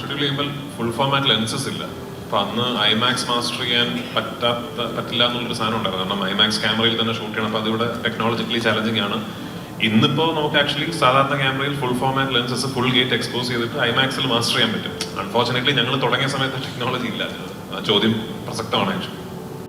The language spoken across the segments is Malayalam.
ഷെഡ്യൂൾ ചെയ്യുമ്പോൾ ഫുൾ ഫോമാറ്റ് ലെൻസസ് ഇല്ല. അപ്പൊ അന്ന് ഐമാക്സ് മാസ്റ്റർ ചെയ്യാൻ പറ്റാത്ത പറ്റില്ല എന്നുള്ളൊരു സാധനം ഉണ്ടായിരുന്നു. കാരണം ഐമാക്സ് ക്യാമറയിൽ തന്നെ ഷൂട്ട് ചെയ്യണം. അപ്പൊ അതിവിടെ ടെക്നോളജിക്കലി ചാലഞ്ചിങ് ആണ്. ഇന്നിപ്പോ നമുക്ക് ആക്ച്വലി സാധാരണ ക്യാമറയിൽ full format lenses full gate expose ചെയ്തിട്ട് ഐമാക്സിൽ മാസ്റ്റർ ചെയ്യാൻ പറ്റും. അൺഫോർച്ചുനേറ്റ്ലി ഞങ്ങൾ തുടങ്ങിയ സമയത്ത് ടെക്നോളജി ഇല്ല. ചോദ്യം പ്രസക്തമാണ് ആക്ച്വലി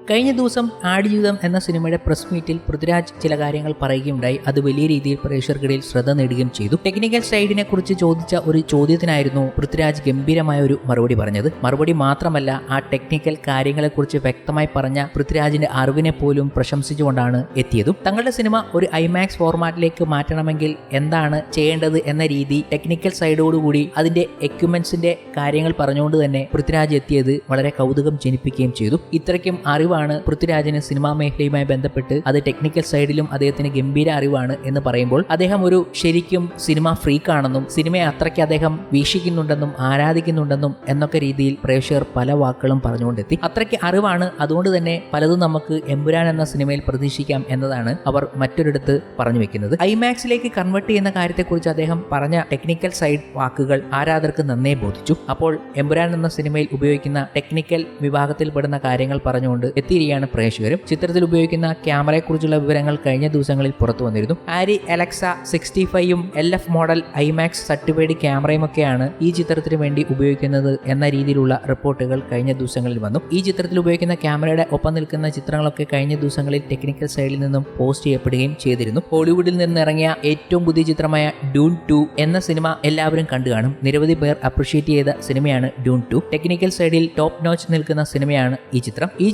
കഴിഞ്ഞ ദിവസം ആടുജീവിതം എന്ന സിനിമയുടെ പ്രസ് മീറ്റിൽ പൃഥ്വിരാജ് ചില കാര്യങ്ങൾ പറയുകയുണ്ടായി. അത് വലിയ രീതിയിൽ പ്രേക്ഷകർക്കിടയിൽ ശ്രദ്ധ നേടുകയും ചെയ്തു. ടെക്നിക്കൽ സൈഡിനെ കുറിച്ച് ചോദിച്ച ഒരു ചോദ്യത്തിനായിരുന്നു പൃഥ്വിരാജ് ഗംഭീരമായ ഒരു മറുപടി പറഞ്ഞത്. മറുപടി മാത്രമല്ല ആ ടെക്നിക്കൽ കാര്യങ്ങളെക്കുറിച്ച് വ്യക്തമായി പറഞ്ഞ പൃഥ്വിരാജിന്റെ അറിവിനെ പോലും പ്രശംസിച്ചുകൊണ്ടാണ് എത്തിയതും. തങ്ങളുടെ സിനിമ ഒരു ഐമാക്സ് ഫോർമാറ്റിലേക്ക് മാറ്റണമെങ്കിൽ എന്താണ് ചെയ്യേണ്ടത് എന്ന രീതി ടെക്നിക്കൽ സൈഡോടുകൂടി അതിന്റെ എക്യുപ്മെന്റ്സിന്റെ കാര്യങ്ങൾ പറഞ്ഞുകൊണ്ട് തന്നെ പൃഥ്വിരാജ് എത്തിയത് വളരെ കൗതുകം ജനിപ്പിക്കുകയും ചെയ്തു. ഇത്രയ്ക്കും അറിവാണ് പൃഥ്വിരാജിന് സിനിമാ മേഖലയുമായി ബന്ധപ്പെട്ട് അത് ടെക്നിക്കൽ സൈഡിലും അദ്ദേഹത്തിന് ഗംഭീര അറിവാണ് എന്ന് പറയുമ്പോൾ അദ്ദേഹം ഒരു ശരിക്കും സിനിമ ഫ്രീക്കാണെന്നും സിനിമയെ അത്രയ്ക്ക് അദ്ദേഹം വീക്ഷിക്കുന്നുണ്ടെന്നും ആരാധിക്കുന്നുണ്ടെന്നും എന്നൊക്കെ രീതിയിൽ പ്രേക്ഷകർ പല വാക്കുകളും പറഞ്ഞുകൊണ്ടെത്തി. അത്രയ്ക്ക് അറിവാണ് അതുകൊണ്ട് തന്നെ പലതും നമുക്ക് എമ്പുരാൻ എന്ന സിനിമയിൽ പ്രതീക്ഷിക്കാം എന്നതാണ് അവർ മറ്റൊരിടത്ത് പറഞ്ഞു വെക്കുന്നത്. ഐമാക്സിലേക്ക് കൺവേർട്ട് ചെയ്യുന്ന കാര്യത്തെക്കുറിച്ച് അദ്ദേഹം പറഞ്ഞ ടെക്നിക്കൽ സൈഡ് വാക്കുകൾ ആരാധകർക്ക് നന്നേ ബോധിച്ചു. അപ്പോൾ എമ്പുരാൻ എന്ന സിനിമയിൽ ഉപയോഗിക്കുന്ന ടെക്നിക്കൽ വിഭാഗത്തിൽപ്പെടുന്ന കാര്യങ്ങൾ പറഞ്ഞുകൊണ്ട് എത്തിയിരിക്കുകയാണ് പ്രേക്ഷകരും ചിത്രത്തിൽ ഉപയോഗിക്കുന്ന ക്യാമറയെക്കുറിച്ചുള്ള വിവരങ്ങൾ കഴിഞ്ഞ ദിവസങ്ങളിൽ പുറത്തു വന്നിരുന്നു. ആരി അലക്സ സിക്സ്റ്റി ഫൈവും L F model IMAX certified ക്യാമറയുമൊക്കെയാണ് ഈ ചിത്രത്തിന് വേണ്ടി ഉപയോഗിക്കുന്നത് എന്ന രീതിയിലുള്ള റിപ്പോർട്ടുകൾ കഴിഞ്ഞ ദിവസങ്ങളിൽ വന്നു. ഈ ചിത്രത്തിൽ ഉപയോഗിക്കുന്ന ക്യാമറയുടെ ഒപ്പം നിൽക്കുന്ന ചിത്രങ്ങളൊക്കെ കഴിഞ്ഞ ദിവസങ്ങളിൽ ടെക്നിക്കൽ സൈഡിൽ നിന്നും പോസ്റ്റ് ചെയ്യപ്പെടുകയും ചെയ്തിരുന്നു. ഹോളിവുഡിൽ നിന്നിറങ്ങിയ ഏറ്റവും പുതിയ ചിത്രമായ ഡൂൺ ടു എന്ന സിനിമ എല്ലാവരും കണ്ടു കാണും. നിരവധി പേർ അപ്രിഷ്യേറ്റ് ചെയ്ത സിനിമയാണ് ഡൂൺ ടു. ടെക്നിക്കൽ സൈഡിൽ ടോപ്പ് നോച്ച് നിൽക്കുന്ന സിനിമയാണ് ഈ ചിത്രം. ഈ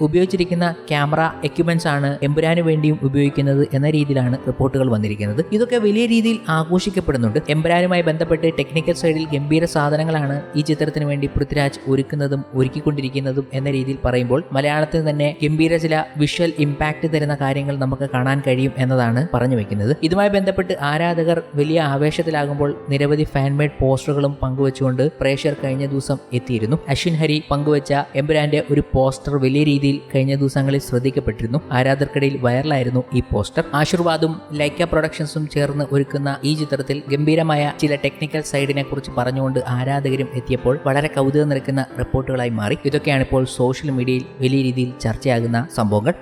ഉപയോഗിച്ചിരിക്കുന്ന ക്യാമറ എക്യുപ്മെന്റ്സ് ആണ് എമ്പുരാന് വേണ്ടിയും ഉപയോഗിക്കുന്നത് എന്ന രീതിയിലാണ് റിപ്പോർട്ടുകൾ വന്നിരിക്കുന്നത്. ഇതൊക്കെ വലിയ രീതിയിൽ ആഘോഷിക്കപ്പെടുന്നുണ്ട്. എമ്പുരാനുമായി ബന്ധപ്പെട്ട് ടെക്നിക്കൽ സൈഡിൽ ഗംഭീര സാധനങ്ങളാണ് ഈ ചിത്രത്തിന് വേണ്ടി പൃഥ്വിരാജ് ഒരുക്കുന്നതും ഒരുക്കിക്കൊണ്ടിരിക്കുന്നതും എന്ന രീതിയിൽ പറയുമ്പോൾ മലയാളത്തിൽ തന്നെ ഗംഭീര ചില വിഷ്വൽ ഇമ്പാക്ട് തരുന്ന കാര്യങ്ങൾ നമുക്ക് കാണാൻ കഴിയും എന്നതാണ് പറഞ്ഞു വെക്കുന്നത്. ഇതുമായി ബന്ധപ്പെട്ട് ആരാധകർ വലിയ ആവേശത്തിലാകുമ്പോൾ നിരവധി ഫാൻമേഡ് പോസ്റ്ററുകളും പങ്കുവച്ചുകൊണ്ട് പ്രേക്ഷകർ കഴിഞ്ഞ ദിവസം എത്തിയിരുന്നു. അശ്വിൻ ഹരി പങ്കുവച്ച എമ്പുരാന്റെ ഒരു പോസ്റ്റർ വലിയ രീതിയിൽ കഴിഞ്ഞ ദിവസങ്ങളിൽ ശ്രദ്ധിക്കപ്പെട്ടിരുന്നു. ആരാധകർക്കിടയിൽ വൈറലായിരുന്നു ഈ പോസ്റ്റർ. ആശീർവാദും ലൈക്ക പ്രൊഡക്ഷൻസും ചേർന്ന് ഒരുക്കുന്ന ഈ ചിത്രത്തിൽ ഗംഭീരമായ ചില ടെക്നിക്കൽ സൈഡിനെ കുറിച്ച് പറഞ്ഞുകൊണ്ട് ആരാധകരും എത്തിയപ്പോൾ വളരെ കൗതുകം നിൽക്കുന്ന റിപ്പോർട്ടുകളായി മാറി. ഇതൊക്കെയാണ് ഇപ്പോൾ സോഷ്യൽ മീഡിയയിൽ വലിയ രീതിയിൽ ചർച്ചയാകുന്ന സംഭവങ്ങൾ.